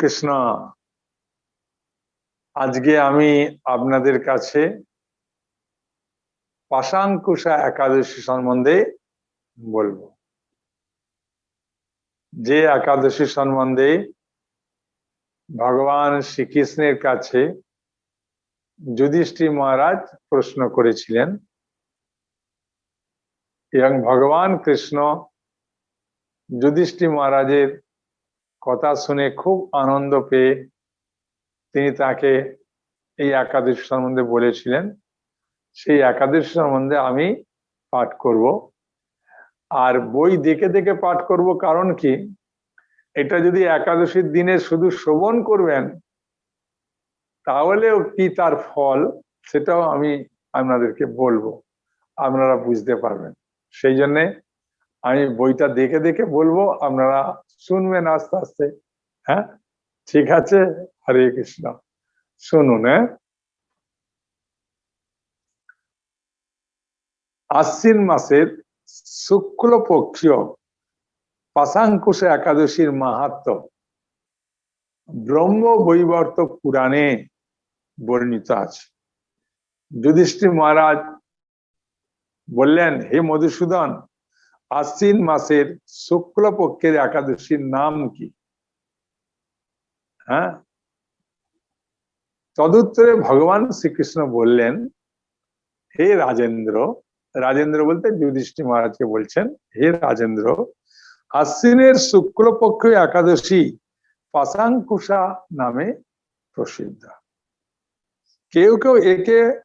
কৃষ্ণ। আজকে আমি আপনাদের কাছে পাশাঙ্কুশা একাদশী সম্বন্ধে বলব। যে একাদশী সম্বন্ধে ভগবান শ্রীকৃষ্ণের কাছে যুধিষ্ঠির মহারাজ প্রশ্ন করেছিলেন, এবং ভগবান কৃষ্ণ যুধিষ্ঠির মহারাজের কথা শুনে খুব আনন্দ পেয়ে তিনি তাকে এই একাদশী সম্বন্ধে বলেছিলেন। সেই একাদশী সম্বন্ধে আমি পাঠ করব। আর বই দেখে দেখে পাঠ করব কারণ কি? এটা যদি একাদশীর দিনে শুধু শ্রবণ করবেন, তাহলেও কি তার ফল? সেটাও আমি আপনাদেরকে বলব। আপনারা বুঝতে পারবেন। সেই জন্যে আমি বইটা দেখে দেখে বলব, আপনারা শুনবেন আস্তে আস্তে। হ্যাঁ? ঠিক আছে? হরে কৃষ্ণ। শুনুন হ্যাঁ? আশ্বিন মাসের শুক্লপক্ষীয় পাশাঙ্কুশ একাদশীর মাহাত্ম ব্রহ্ম বৈবর্ত পুরাণে বর্ণিত আছে। যুধিষ্ঠির মহারাজ বললেন, হে মধুসূদন আশ্বিন মাসের শুক্লপক্ষের একাদশীর নাম কি? হ্যাঁ? তদুত্তরে ভগবান শ্রীকৃষ্ণ বললেন, হে রাজেন্দ্র রাজেন্দ্র বলতে যুধিষ্ঠির মহারাজকে বলছেন, হে রাজেন্দ্র, আশ্বিনের শুক্লপক্ষ একাদশী পাশাঙ্কুশা নামে প্রসিদ্ধ। কেউ কেউ একে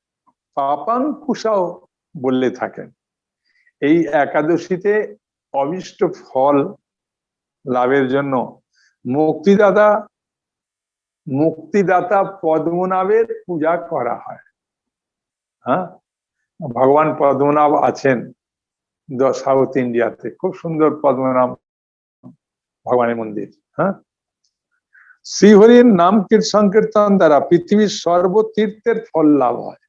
পাপাঙ্কুশাও বললে থাকেন। এই একাদশীতে অবিষ্ট ফল লাভের জন্য মুক্তিদাতা মুক্তিদাতা পদ্মনাভের পূজা করা হয়। হ্যাঁ? ভগবান পদ্মনাভ আছেন সাউথ ইন্ডিয়াতে। খুব সুন্দর পদ্মনাভ ভগবানের মন্দির। হ্যাঁ? শ্রীহরির নাম সংকীর্তন দ্বারা পৃথিবীর সর্বতীর্থের ফল লাভ হয়।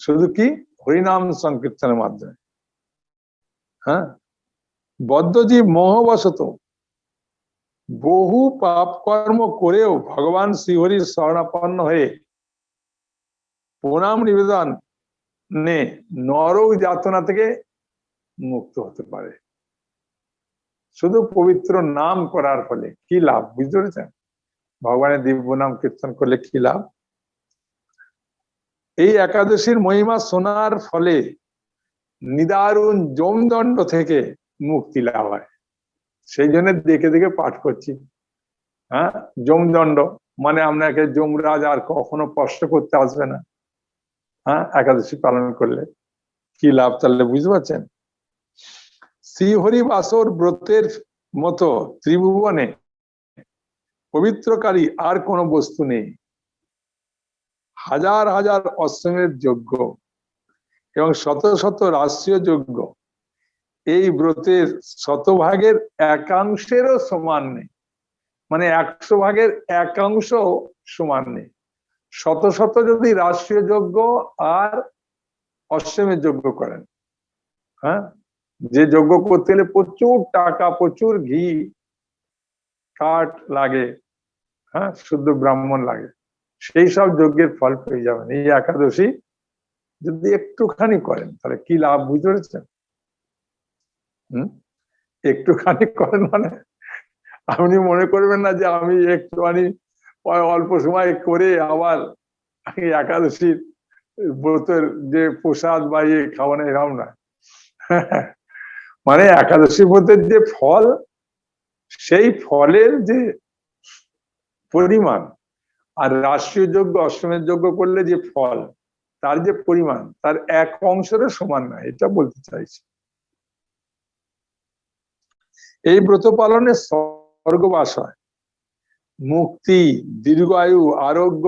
শুধু কি? হরিনাম সংকীর্তনের মাধ্যমে। হ্যাঁ? বদ্ধজীব মোহবশত। বহু পাপ কর্ম করেও ভগবান শ্রীহরির শরণাপন্ন হয়ে প্রণাম নিবেদন নে নরক যাতনা থেকে মুক্ত হতে পারে। শুধু পবিত্র নাম করার ফলে কি লাভ? বুঝতে পেরেছেন? ভগবানের দিব্য নাম কীর্তন করলে কি লাভ? এই একাদশীর মহিমা শোনার ফলে নিদারুণ জমদণ্ড থেকে মুক্তি লাভ হয়। সেই জন্য দেখে দেখে পাঠ করছি। হ্যাঁ? জমদণ্ড মানে আপনাকে যমরাজ আর কখনো কষ্ট করতে আসবে না। হ্যাঁ? একাদশী পালন করলে। কি লাভ তাহলে বুঝতে পারছেন? শ্রীহরি বাসর ব্রতের মতো ত্রিভুবনে পবিত্রকারী আর কোনো বস্তু নেই। হাজার হাজার অশ্বমের যোগ্য এবং শত শত রাষ্ট্রীয় যোগ্য এই ব্রতের শতভাগের একাংশেরও সমান নেই। মানে একশো ভাগের একাংশ সমান নেই। শত শত যদি রাষ্ট্রীয় যোগ্য আর অশ্বমের যোগ্য করেন হ্যাঁ? যে যোগ্য করতে গেলে প্রচুর টাকা, প্রচুর ঘি, কাঠ লাগে হ্যাঁ? শুদ্ধ ব্রাহ্মণ লাগে। সেই সব যজ্ঞের ফল পেয়ে যাবেন। এই একাদশী যদি একটুখানি করেন, তাহলে কি লাভ বুঝতে পেরেছেন? একটুখানি করেন মানে আপনি মনে করবেন না যে আমি একটুখানি অল্প সময় করে আবার একাদশীর ব্রতের যে প্রসাদ বা ইয়ে খাওয়ানো এরকম না। মানে একাদশী ব্রতের যে ফল, সেই ফলের যে পরিমাণ আর রাষ্ট্রীয় যোগ্য, অষ্টমের যোগ্য করলে যে ফল, তার যে পরিমাণ, তার এক অংশেরও সমান না, এটা বলতে চাইছি। এই ব্রত পালনে স্বর্গবাস হয়। মুক্তি দীর্ঘায়ু আরোগ্য,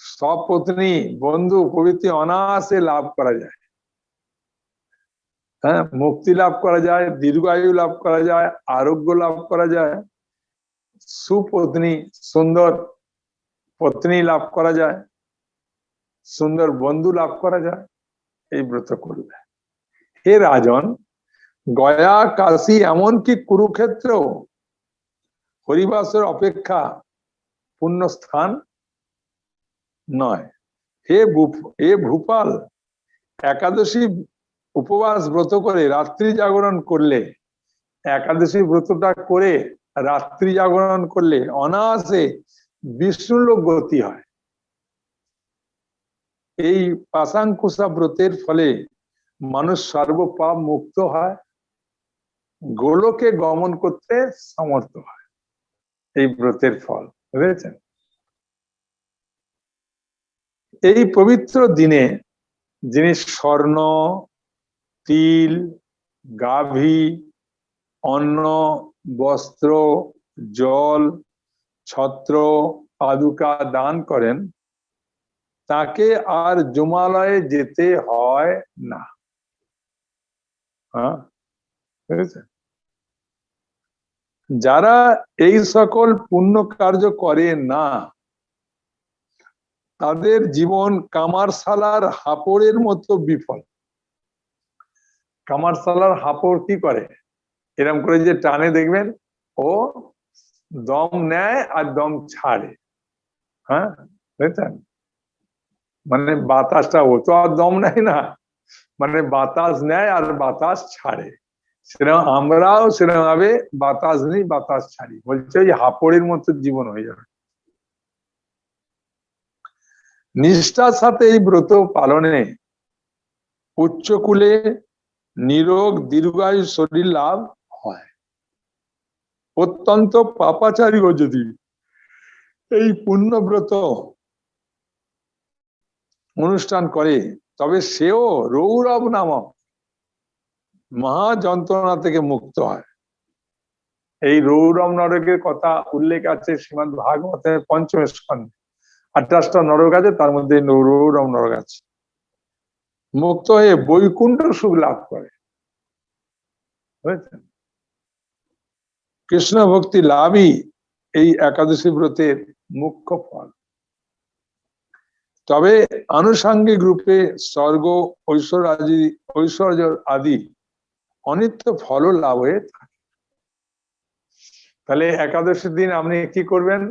সপত্নী, বন্ধু প্রভৃতি অনায়াসে লাভ করা যায়। হ্যাঁ মুক্তি লাভ করা যায় দীর্ঘায়ু লাভ করা যায়, আরোগ্য লাভ করা যায়। সুপত্নী, সুন্দর পত্নী লাভ করা যায়, সুন্দর বন্ধু লাভ করা যায়, এই ব্রত করলে হে রাজন, গয়া, কাশী এমনকি কুরুক্ষেত্র হরিবাসের অপেক্ষা পুণ্য স্থান নয়। হে হে ভূপাল, একাদশী উপবাস ব্রত করে রাত্রি জাগরণ করলে, একাদশী ব্রতটা করে রাত্রি জাগরণ করলে অনায়াসে বিষ্ণু লোক গতি হয়। এই পাশাঙ্কুশা ব্রতের ফলে মানুষ সর্বপাপ মুক্ত হয়, গোলকে গমন করতে সমর্থ হয়। এই ব্রতের ফল, বুঝেছেন? এই পবিত্র দিনে যিনি স্বর্ণ, তিল, গাভী, অন্ন, বস্ত্র, জল ছত্র পাদুকা দান করেন, তাকে আর জুমালয়ে যেতে হয় না। হ্যাঁ যারা এই সকল পুণ্য কার্য করে না, তাদের জীবন কামারশালার হাপড়ের মতো বিফল। কামারশালার হাপড় কি করে? এরম করে যে টানে দেখবেন, ও দম নেয় আর দম ছাড়ে। হ্যাঁ? বুঝেছেন? মানে বাতাসটা, ও তো আর দম নেয় না। মানে বাতাস নেয় আর বাতাস ছাড়ে। সেরকম আমরাও সেরকম ভাবে বাতাস নেই, বাতাস ছাড়ি। বলছে ওই হাপড়ের মতো জীবন হয়ে যাবে। নিষ্ঠার সাথে এই ব্রত পালনে উচ্চকুলে নিরোগ দীর্ঘায়ু শরীর লাভ হয় অত্যন্ত পাপাচারীও যদি। এই পুণ্যব্রত অনুষ্ঠান করে, তবে সেও রৌরব নামক মহা যন্ত্রণা থেকে মুক্ত হয়। এই রৌরব নরকের কথা উল্লেখ আছে শ্রীমদ ভাগবতের পঞ্চম স্কন্ধে। আঠাশটা নরক আছে, তার মধ্যে রৌরব নরক আছে। মুক্ত হয়ে বৈকুণ্ঠ সুখ লাভ করে। বুঝেছেন? কৃষ্ণ ভক্তি লাভই এই একাদশী ব্রতের মুখ্য ফল। তবে আনুষাঙ্গিক রূপে স্বর্গ ঐশ্বর্য আদি ঐশ্বর্য আদি অনিত্য ফল লাভ হয়ে থাকে। তাহলে একাদশীর দিন আপনি কি করবেন?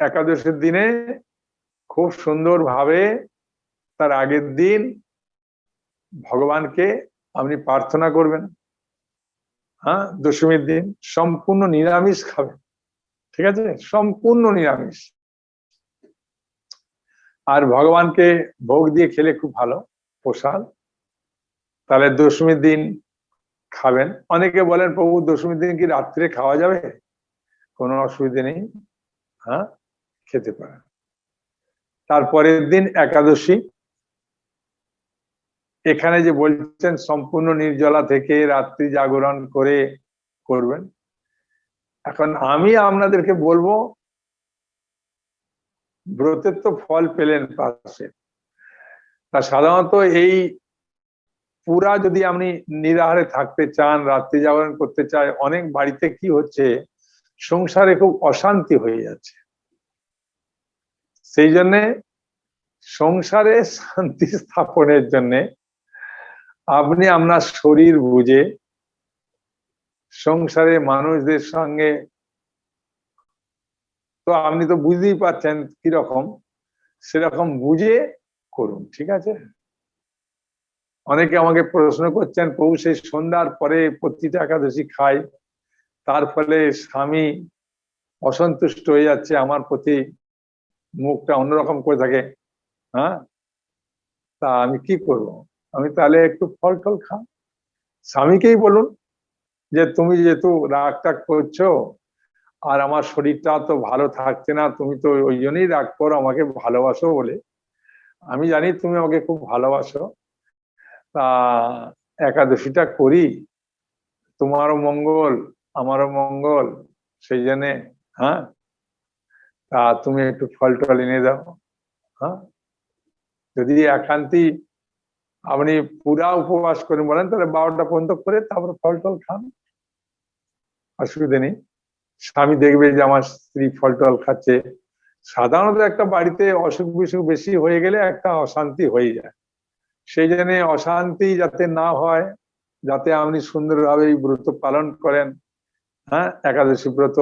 একাদশীর দিনে খুব সুন্দর ভাবে তার আগের দিন ভগবানকে আপনি প্রার্থনা করবেন। হ্যাঁ দশমীর দিন সম্পূর্ণ নিরামিষ খাবেন ঠিক আছে? সম্পূর্ণ নিরামিষ। আর ভগবানকে ভোগ দিয়ে খেলে খুব ভালো, প্রসাদ। তাহলে দশমীর দিন খাবেন। অনেকে বলেন, প্রভু, দশমীর দিন কি রাত্রে খাওয়া যাবে? কোনো অসুবিধে নেই। হ্যাঁ খেতে পারেন। তারপরের দিন একাদশী। এখানে যে বলছেন, সম্পূর্ণ নির্জলা থেকে রাত্রি জাগরণ করে করবেন। এখন আমি আপনাদেরকে বলব, ব্রতের তো ফল পেলেন পাশে। তা সাধারণত এই পুরা যদি আপনি নিরাহারে থাকতে চান, রাত্রি জাগরণ করতে চায় অনেক বাড়িতে কি হচ্ছে, সংসারে খুব অশান্তি হয়ে যাচ্ছে। সেই জন্যে সংসারে শান্তি স্থাপনের জন্যে আপনি আপনার শরীর বুঝে সংসারে মানুষদের সঙ্গে, তো আপনি তো বুঝতেই পারছেন কীরকম, সেরকম বুঝে করুন, ঠিক আছে? অনেকে আমাকে প্রশ্ন করছেন, প্রভু, সেই সন্ধ্যার পরে প্রতিটা একাদশী খাই, তার ফলে স্বামী অসন্তুষ্ট হয়ে যাচ্ছে, আমার প্রতি মুখটা অন্যরকম করে থাকে হ্যাঁ? তা আমি কি করব? আমি তাহলে একটু ফল টল খা স্বামীকেই বলুন যে, তুমি যেহেতু রাগ টাগ করছ আর আমার শরীরটা তো ভালো থাকছে না, তুমি তো ওই জন্যই রাগ করো, আমাকে ভালোবাসো বলে। আমি জানি তুমি আমাকে খুব ভালোবাসো। তা একাদশীটা করি। তোমারও মঙ্গল, আমারও মঙ্গল, সেই জন্যে হ্যাঁ? তা তুমি একটু ফল টল এনে দাও হ্যাঁ? যদি একান্তি আপনি পুরা উপবাস করেন বলেন, তাহলে বারোটা পর্যন্ত করে তারপরে ফল টল খান। অসুবিধা নেই। স্বামী দেখবে যে আমার স্ত্রী ফল টল খাচ্ছে। সাধারণত একটা বাড়িতে অসুখ বিসুখ বেশি হয়ে গেলে একটা অশান্তি হয়ে যায়। সেই জন্য অশান্তি যাতে না হয়, যাতে আপনি সুন্দরভাবে এই ব্রত পালন করেন হ্যাঁ একাদশী ব্রত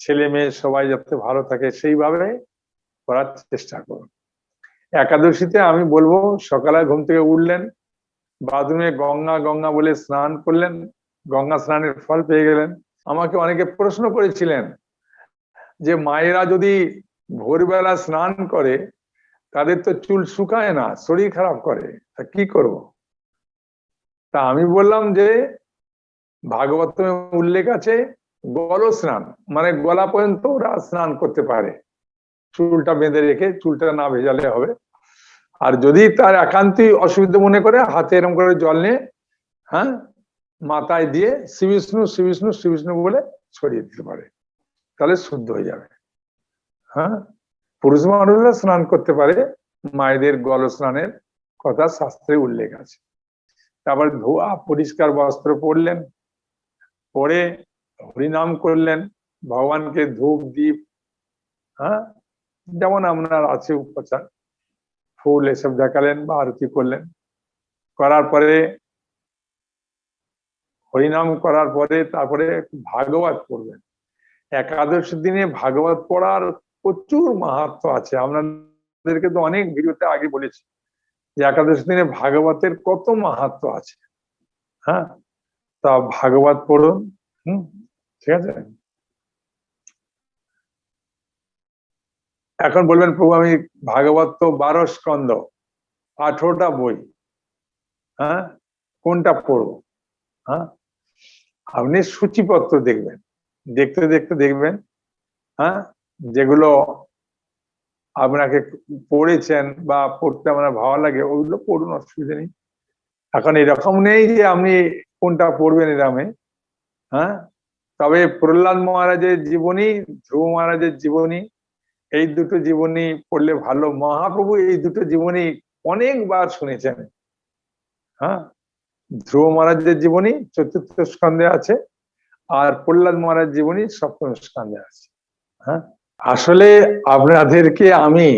ছেলে মেয়ে সবাই যাতে ভালো থাকে, সেইভাবে করার চেষ্টা করুন। একাদশীতে আমি বলব, সকালে ঘুম থেকে উঠলেন, বাথরুমে গঙ্গা গঙ্গা বলে স্নান করলেন, গঙ্গা স্নানের ফল পেয়ে গেলেন। আমাকে অনেকে প্রশ্ন করেছিলেন যে, মায়েরা যদি ভোরবেলা স্নান করে, তাদের তো চুল শুকায় না, শরীর খারাপ করে, তা কি করব? তা আমি বললাম যে, ভাগবতমে উল্লেখ আছে গল স্নান মানে গলা পর্যন্ত ওরা স্নান করতে পারে। চুলটা বেঁধে রেখে চুলটা না ভেজালে হবে। আর যদি তার একান্তই অসুবিধা মনে করে, হাতে এরম করে জল নিয়ে হ্যাঁ মাথায় দিয়ে শ্রীবিষ্ণু শ্রীবিষ্ণু শ্রীবিষ্ণু বলে ছড়িয়ে দিতে পারে, তাহলে শুদ্ধ হয়ে যাবে। হ্যাঁ পুরুষ মানুষরা স্নান করতে পারে, মায়েদের গল স্নানের কথা শাস্ত্রে উল্লেখ আছে। তারপর ধোয়া, পরিষ্কার বস্ত্র পরলেন, পরে হরিনাম করলেন, ভগবানকে ধূপ দ্বীপ হ্যাঁ যেমন আপনার আছে উপচার। ফুল এসব দেখালেন বা আরতি করলেন। করার পরে, হরিনাম করার পরে তারপরে ভাগবত পড়বেন। একাদশ দিনে ভাগবত পড়ার প্রচুর মাহাত্ম আছে। আপনাদেরকে তো অনেক ভিডিওতে আগে বলেছি যে একাদশ দিনে ভাগবতের কত মাহাত্ম আছে। হ্যাঁ? তা ভাগবত পড়ুন। হুম? ঠিক আছে? এখন বলবেন, প্রভু, আমি ভাগবত তো বারো স্কন্দ আঠেরোটা বই হ্যাঁ? কোনটা পড়ব? হ্যাঁ? আপনি সূচিপত্র দেখবেন, দেখতে দেখতে দেখবেন হ্যাঁ? যেগুলো আপনাকে পড়েছেন বা পড়তে আপনার ভালো লাগে, ওগুলো পড়ুন, অসুবিধা নেই। এখন এরকম নেই যে আপনি কোনটা পড়বেন এরামে হ্যাঁ? তবে প্রহ্লাদ মহারাজের জীবনী, ধ্রুব মহারাজের জীবনী এই দুটো জীবনী পড়লে ভালো। মহাপ্রভু এই দুটো জীবনী অনেকবার শুনেছেন। হ্যাঁ? ধ্রুব মহারাজের জীবনী চতুর্থ স্কন্ধে আছে, আর প্রহ্লাদ মহারাজ জীবনী সপ্তম স্কন্ধে আছে। হ্যাঁ? আসলে আপনাদেরকে আমি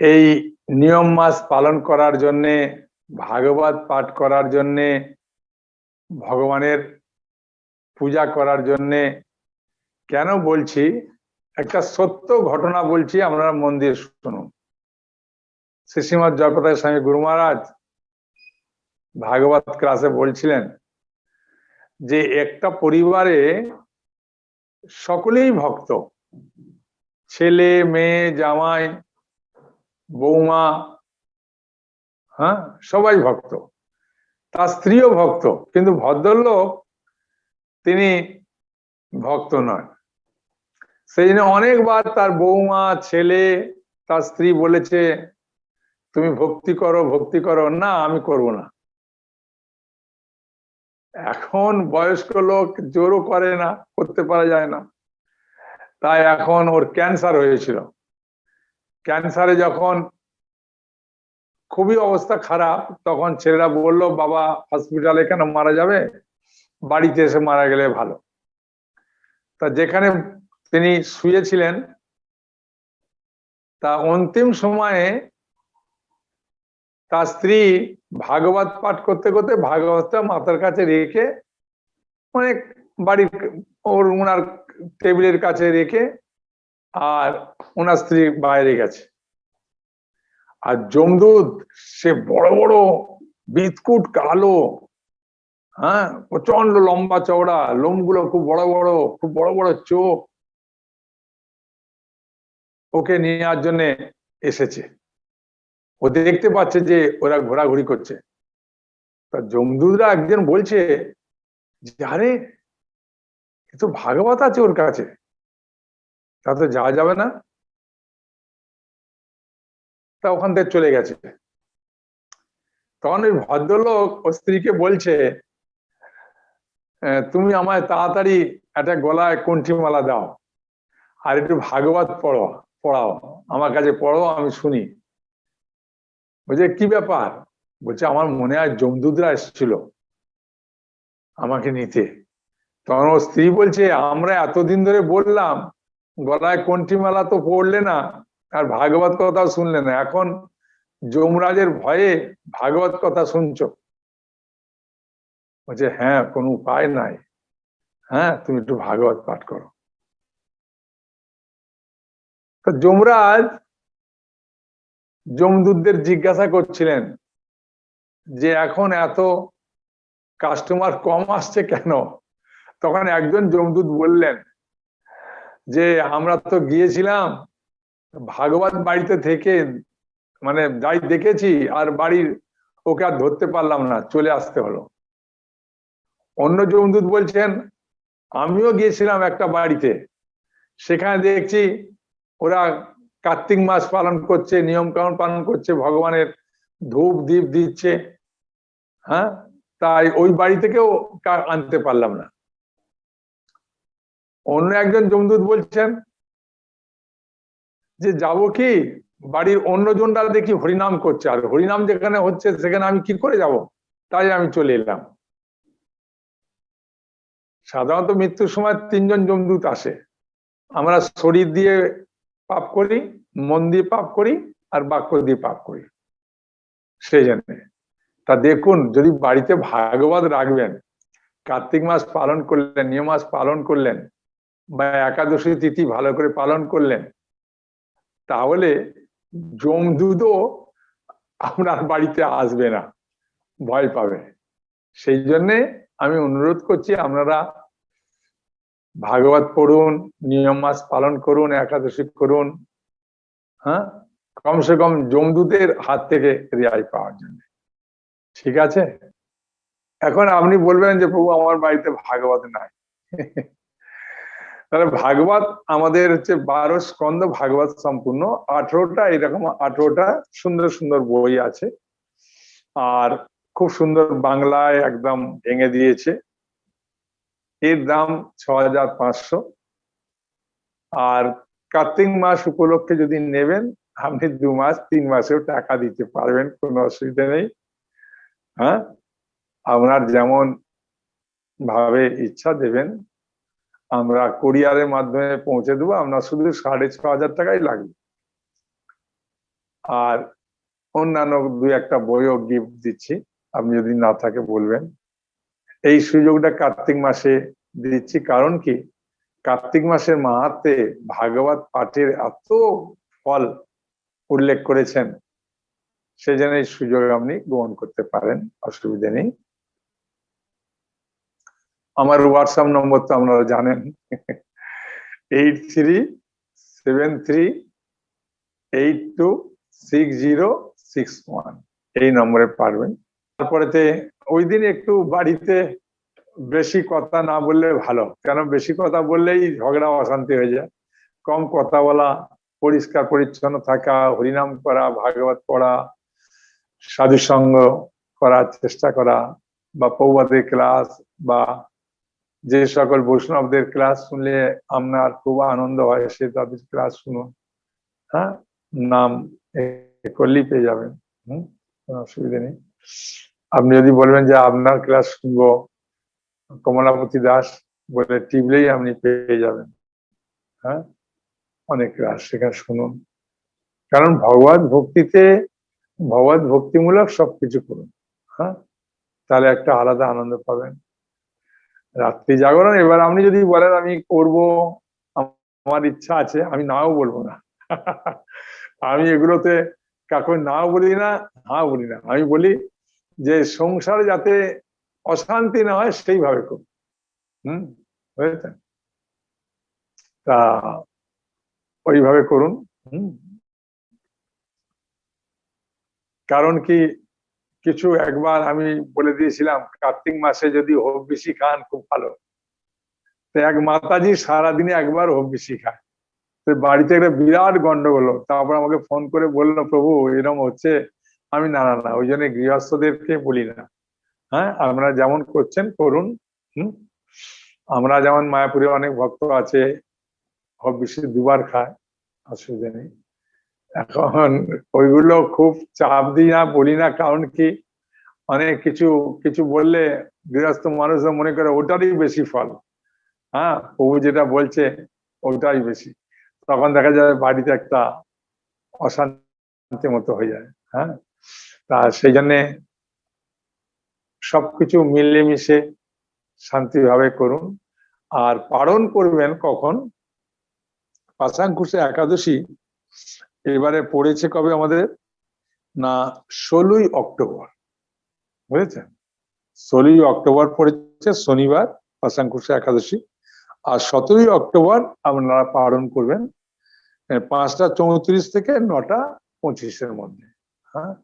এই নিয়ম মাস পালন করার জন্যে, ভাগবত পাঠ করার জন্যে, ভগবানের পূজা করার জন্যে কেন বলছি? একটা সত্য ঘটনা বলছি, আপনারা মন দিয়ে শুনুন। শ্রী শ্রীমদ জয়প্রতাপ স্বামী গুরু মহারাজ ভাগবত ক্লাসে বলছিলেন যে, একটা পরিবারে সকলেই ভক্ত। ছেলে, মেয়ে, জামাই, বৌমা হ্যাঁ সবাই ভক্ত। তার স্ত্রীও ভক্ত, কিন্তু ভদ্রলোক তিনি ভক্ত নয়। সেই জন্য অনেকবার তার বৌমা, ছেলে, তার স্ত্রী বলেছে, তুমি ভক্তি করো ভক্তি করো, না, আমি করব না। এখন বয়স্ক লোক জোরও করে না, করতে পারা যায় না। তাই এখন ওর ক্যান্সার হয়েছিল। ক্যান্সারে যখন খুবই অবস্থা খারাপ, তখন ছেলেরা বলল, বাবা, হসপিটালে কেন মারা যাবে? বাড়িতে এসে মারা গেলে ভালো। তা যেখানে তিনি শুয়েছিলেন। তা অন্তিম সময়ে তার স্ত্রী ভাগবত পাঠ করতে করতে ভাগবতটা মাথার কাছে রেখে অনেক বাড়ির ওর ওনার টেবিলের কাছে রেখে আর ওনার স্ত্রী বাইরে গেছে। আর জমদুদ সে বড় বড় বিদকুট, কালো হ্যাঁ প্রচণ্ড লম্বা চওড়া, লোমগুলো খুব বড় বড়, খুব বড় বড় চোখ ওকে নেওয়ার জন্য এসেছে। ও দেখতে পাচ্ছে যে ওরা ঘোরাঘুরি করছে। তা জমদুদরা একজন বলছে যে, আরে তো ভাগবত আছে ওর কাছে। তা তো যাওয়া যাবে না। তা ওখান থেকে চলে গেছে। তখন ওই ভদ্রলোক ও স্ত্রীকে বলছে তুমি আমায় তাড়াতাড়ি একটা গলায় কণ্ঠিমালা দাও আর একটু ভাগবত পড়ো। পড়াও, আমার কাছে পড়ো আমি শুনি। বলছে, কি ব্যাপার? বলছে, আমার মনে হয় জমদুদরা এসেছিল আমাকে নিতে। তখন ও স্ত্রী বলছে, আমরা এতদিন ধরে বললাম, গলায় কণ্ঠিমালা তো পড়লে না, আর ভাগবত কথা শুনলে না। এখন যমরাজের ভয়ে ভাগবত কথা শুনছ। বলছে হ্যাঁ কোনো উপায় নাই। হ্যাঁ তুমি একটু ভাগবত পাঠ করো। যমরাজ যমদূতদের জিজ্ঞাসা করছিলেন যে এখন এত কাস্টমার কম আসছে কেন? তখন একজন যমদূত বললেন যে, আমরা তো গিয়েছিলাম ভাগবত বাড়িতে থেকে মানে যাই দেখেছি আর বাড়ির ওকে আর ধরতে পারলাম না, চলে আসতে হলো। অন্য যমদূত বলছেন, আমিও গিয়েছিলাম একটা বাড়িতে, সেখানে দেখছি ওরা কার্তিক মাস পালন করছে, নিয়ম কানুন পালন করছে, ভগবানের ধূপ দ্বীপ দিচ্ছে হ্যাঁ? তাই ওই বাড়ি থেকেও আনতে পারলাম না। অন্য একজন জমদূত বলছেন যে, যাব কি? বাড়ির অন্যজনরা দেখি হরিনাম করছে, আর হরিনাম যেখানে হচ্ছে, সেখানে আমি কি করে যাব? তাই আমি চলে এলাম। সাধারণত মৃত্যুর সময় তিনজন জমদূত আসে। আমরা শরীর দিয়ে পাপ করি, মন দিয়ে পাপ করি আর বাক্য দিয়ে পাপ করি। সেই জন্য তা দেখুন, যদি বাড়িতে ভাগবত রাখবেন, কার্তিক মাস পালন করলেন, নিয়ম মাস পালন করলেন, বা একাদশী তিথি ভালো করে পালন করলেন, তাহলে জমদুদও আপনার বাড়িতে আসবে না, ভয় পাবে। সেই জন্যে আমি অনুরোধ করছি, আপনারা ভাগবত পড়ুন, নিয়ম মাস পালন করুন, একাদশী করুন হ্যাঁ? কমসে কম জমদূতের হাত থেকে রেহাই পাওয়ার জন্য। ঠিক আছে? এখন আপনি বলবেন যে, প্রভু, আমার বাড়িতে ভাগবত নাই। তাহলে ভাগবত আমাদের হচ্ছে বারো স্কন্দ ভাগবত সম্পূর্ণ। আঠেরোটা, এরকম আঠেরোটা সুন্দর সুন্দর বই আছে। আর খুব সুন্দর বাংলায় একদম ভেঙে দিয়েছে। এর দাম ছ হাজার পাঁচশো। আর কার্তিক মাস উপলক্ষে যদি নেবেন, আপনি দু মাস, তিন মাসেও টাকা দিতে পারবেন, কোনো অসুবিধা নেই। হ্যাঁ? আপনার যেমন ভাবে ইচ্ছা দেবেন, আমরা কোরিয়ারের মাধ্যমে পৌঁছে দেবো, আপনার শুধু সাড়ে ছ হাজার টাকাই লাগবে। আর অন্যান্য দু একটা বইও গিফট দিচ্ছি, আপনি যদি না থাকে বলবেন। এই সুযোগটা কার্তিক মাসে দিচ্ছি। কারণ কি? কার্তিক মাসের মাহাতে ভাগবত পাঠের এত ফল উল্লেখ করেছেন সেই জন্য এই সুযোগ আপনি গ্রহণ করতে পারেন, অসুবিধা নেই। আমার হোয়াটসঅ্যাপ নম্বর তো আপনারা জানেন। Eight three seven three eight two six zero six one এই নম্বরে পারবেন। তারপরেতে ওই দিন একটু বাড়িতে বেশি কথা না বললে ভালো। কেন? বেশি কথা বললেই ঝগড়া, অশান্তি হয়ে যায়। কম কথা বলা, পরিষ্কার, পরিচ্ছন্ন থাকা, হরিনাম করা, ভাগবত পড়া, সাধুসঙ্গ করার চেষ্টা করা বা পৌবাদের ক্লাস বা যে সকল বৈষ্ণবদের ক্লাস শুনলে আপনার খুব আনন্দ হয়, সে তাদের ক্লাস শুনুন। হ্যাঁ? নাম করলেই পেয়ে যাবেন। হম? কোনো অসুবিধা নেই। আপনি যদি বলবেন যে আপনার ক্লাস শুনব, কমলাপতি দাস বলে টিপলেই আপনি পেয়ে যাবেন। হ্যাঁ? অনেক ক্লাস সেখানে শুনুন। কারণ ভগবত ভক্তিতে, ভগবত ভক্তিমূলক সবকিছু করুন। হ্যাঁ? তাহলে একটা আলাদা আনন্দ পাবেন। রাত্রি জাগরণ, এবার আপনি যদি বলেন আমি করব, আমার ইচ্ছা আছে, আমি নাও বলব না। আমি এগুলোতে কাকে নাও বলি না হ্যাঁ বলি না। আমি বলি যে সংসারে যাতে অশান্তি না হয়, সেইভাবে করুন। হম? তা ওইভাবে করুন। কারণ কি, কিছু একবার আমি বলে দিয়েছিলাম, কার্তিক মাসে যদি হোক বেশি খান, খুব ভালো। তো এক মাতাজি সারাদিনে একবার হোক বেশি খায়। তো বাড়িতে একটা বিরাট গন্ডগোল। তারপর আমাকে ফোন করে বলল, প্রভু এরকম হচ্ছে আমি না না না, ওই জন্য গৃহস্থদেরকে বলি না। হ্যাঁ আপনারা যেমন করছেন, করুন, হম? আমরা যেমন মায়াপুরে অনেক ভক্ত আছে বেশি দুবার খায়, অসুবিধা নেই। এখন ওইগুলো খুব চাপ দিই না, বলি না, কারণ কি অনেক কিছু কিছু বললে গৃহস্থ মানুষরা মনে করে ওটারই বেশি ফল। হ্যাঁ প্রভু যেটা বলছে, ওটাই বেশি। তখন দেখা যায় বাড়িতে একটা অশান্তি মতো হয়ে যায়। হ্যাঁ তা সেই জন্যে সবকিছু মিলেমিশে শান্তিভাবে করুন। আর পালন করবেন কখন? পাশাঙ্কুশে একাদশী এবারে পড়েছে কবে আমাদের? না, ষোলোই অক্টোবর। বুঝেছেন? ষোলোই অক্টোবর পড়েছে শনিবার পাশাঙ্কুশে একাদশী। আর সতেরোই অক্টোবর আপনারা পালন করবেন, পাঁচটা চৌত্রিশ থেকে নটা পঁচিশের মধ্যে। হ্যাঁ?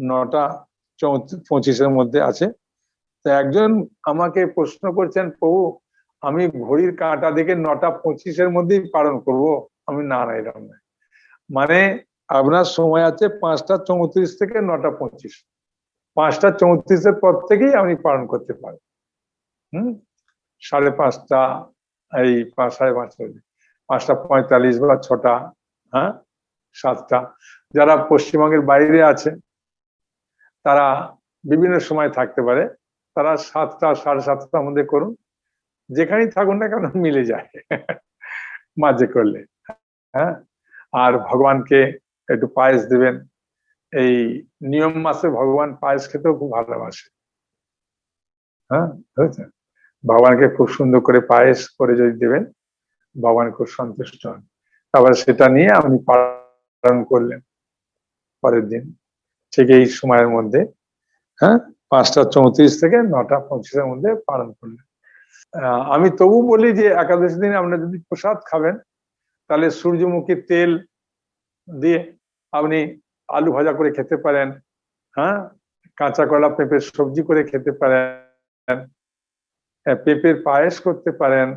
নটা পঁচিশের মধ্যে আছে। তো একজন আমাকে প্রশ্ন করছেন, প্রভু, আমি ঘড়ির কাঁটা দেখে নটা পঁচিশের মধ্যেই পালন করব? আমি, না না, এরকম নয়। মানে আপনার সময় আছে পাঁচটা চৌত্রিশ থেকে নটা পঁচিশ। পাঁচটা চৌত্রিশের পর থেকেই আপনি পালন করতে পারেন। হুম? সাড়ে পাঁচটা, এই সাড়ে পাঁচটা পাঁচটা পঁয়তাল্লিশ বা ছটা হ্যাঁ? সাতটা। যারা পশ্চিমবঙ্গের বাইরে আছে তারা বিভিন্ন সময় থাকতে পারে। তারা সাতটা, সাড়ে সাতটার মধ্যে করুন। যেখানেই থাকুন না কেন, মিলে যায়। মাঝে করলে। হ্যাঁ? আর ভগবানকে একটু পায়েস দেবেন। এই নিয়ম মাসে ভগবান পায়েস খেতেও খুব ভালোবাসে। হ্যাঁ? বুঝেছেন ভগবানকে খুব সুন্দর করে পায়েস করে যদি দেবেন, ভগবান খুব সন্তুষ্ট হন। তারপরে সেটা নিয়ে আপনি পালন করলেন পরের দিন। ঠিক এই সময়ের মধ্যে হ্যাঁ? পাঁচটা চৌত্রিশ থেকে নটা পঁচিশের মধ্যে পালন করলেন। আমি তবু বলি যে একাদশ দিনে আপনি যদি প্রসাদ খাবেন, তাহলে সূর্যমুখী তেল দিয়ে আপনি আলু ভাজা করে খেতে পারেন হ্যাঁ? কাঁচা কলা, পেঁপের সবজি করে খেতে পারেন পেঁপের পায়েস করতে পারেন,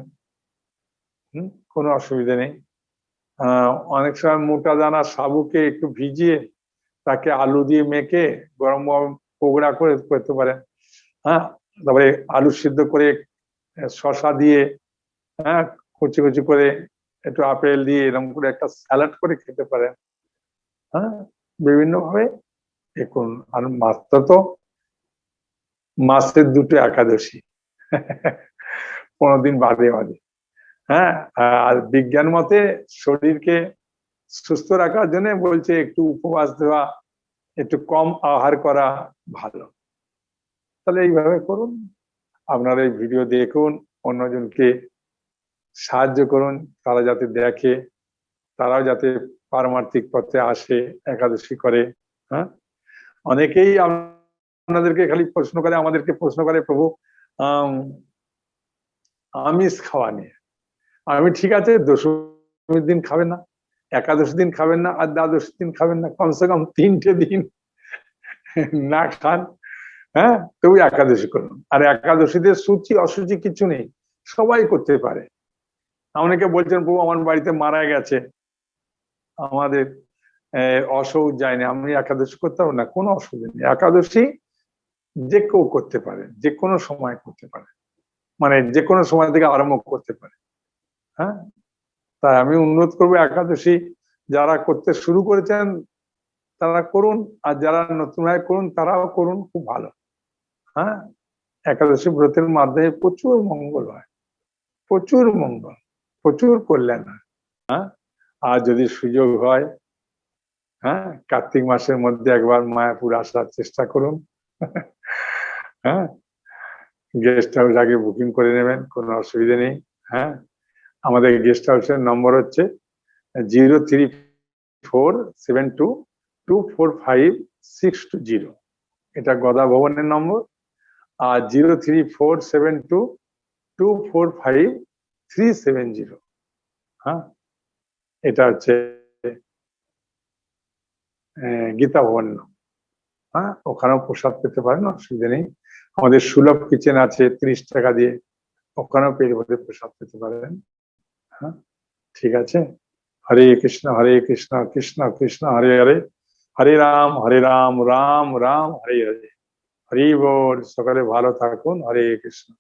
হুম? কোনো অসুবিধা নেই। অনেক সময় মোটা দানা সাবুকে একটু ভিজিয়ে তাকে আলু দিয়ে মেখে গরম গরম পকোড়া করে করতে পারেন। হ্যাঁ? তারপরে আলু সিদ্ধ করে শসা দিয়ে হ্যাঁ? কুচি কুচি করে একটু আপেল দিয়ে এরকম করে একটা স্যালাড করে খেতে পারেন। হ্যাঁ? বিভিন্ন ভাবে দেখুন, আর মাত্র তো মাসের দুটো একাদশী। পনেরো দিন বাদে বাদে। হ্যাঁ? আর বিজ্ঞান মতে শরীরকে সুস্থ রাখার জন্য বলছে একটু উপবাস দেওয়া একটু কম আহার করা ভালো। তাহলে এইভাবে করুন। আপনারা এই ভিডিও দেখুন অন্যজনকে সাহায্য করুন তারা যাতে দেখে তারাও যাতে পারমার্থিক পথে আসে একাদশী করে হ্যাঁ? অনেকেই আপনাদেরকে খালি প্রশ্ন করে আমাদেরকে প্রশ্ন করে প্রভু আম, আমিষ খাওয়া নিয়ে। আমি ঠিক আছে দশমীর দিন খাবেন না। একাদশ দিন খাবেন না, আর দ্বাদশ দিন খাবেন না, কমসে কম তিনটে দিন না খান হ্যাঁ? তবু একাদশী করুন। আর একাদশীতে সূচি, অসুচি কিছু নেই, সবাই করতে পারে। অনেকে বলছেন, প্রভু, আমার বাড়িতে মারা গেছে। আমাদের অসৌচ যায়নি, আমি একাদশী করতে পারব না। কোনো অসুবিধা নেই। একাদশী যে কেউ করতে পারে, যে কোনো সময় করতে পারে। মানে যে কোনো সময় থেকে আরম্ভ করতে পারে। হ্যাঁ? তাই আমি অনুরোধ করব একাদশী যারা করতে শুরু করেছেন, তারা করুন, আর যারা নতুন হয় করুন, তারাও করুন, খুব ভালো। হ্যাঁ? একাদশী ব্রতের মাধ্যমে প্রচুর মঙ্গল হয়। প্রচুর মঙ্গল, প্রচুর কল্যাণ হয়। হ্যাঁ? আর যদি সুযোগ হয় হ্যাঁ? কার্তিক মাসের মধ্যে একবার মায়াপুর আসার চেষ্টা করুন। হ্যাঁ? গেস্ট হাউস আগে বুকিং করে নেবেন, কোনো অসুবিধা নেই। হ্যাঁ? আমাদের গেস্ট হাউসের নম্বর হচ্ছে zero three four seven two two four five six two zero এটা গদা ভবনের নম্বর আর zero three four seven two two four five three seven zero হ্যাঁ? এটা হচ্ছে গীতা ভবন। হ্যাঁ? ওখানেও প্রসাদ পেতে পারেন, অসুবিধা নেই। আমাদের সুলভ কিচেন আছে ত্রিশ টাকা দিয়ে। ওখানেও পেট ভরে প্রসাদ পেতে পারেন। হ্যাঁ? ঠিক আছে? হরে কৃষ্ণ হরে কৃষ্ণ কৃষ্ণ কৃষ্ণ, হরে হরে। হরে রাম হরে রাম রাম রাম, হরে হরে। হরি বল, সকালে ভালো থাকুন। হরে কৃষ্ণ।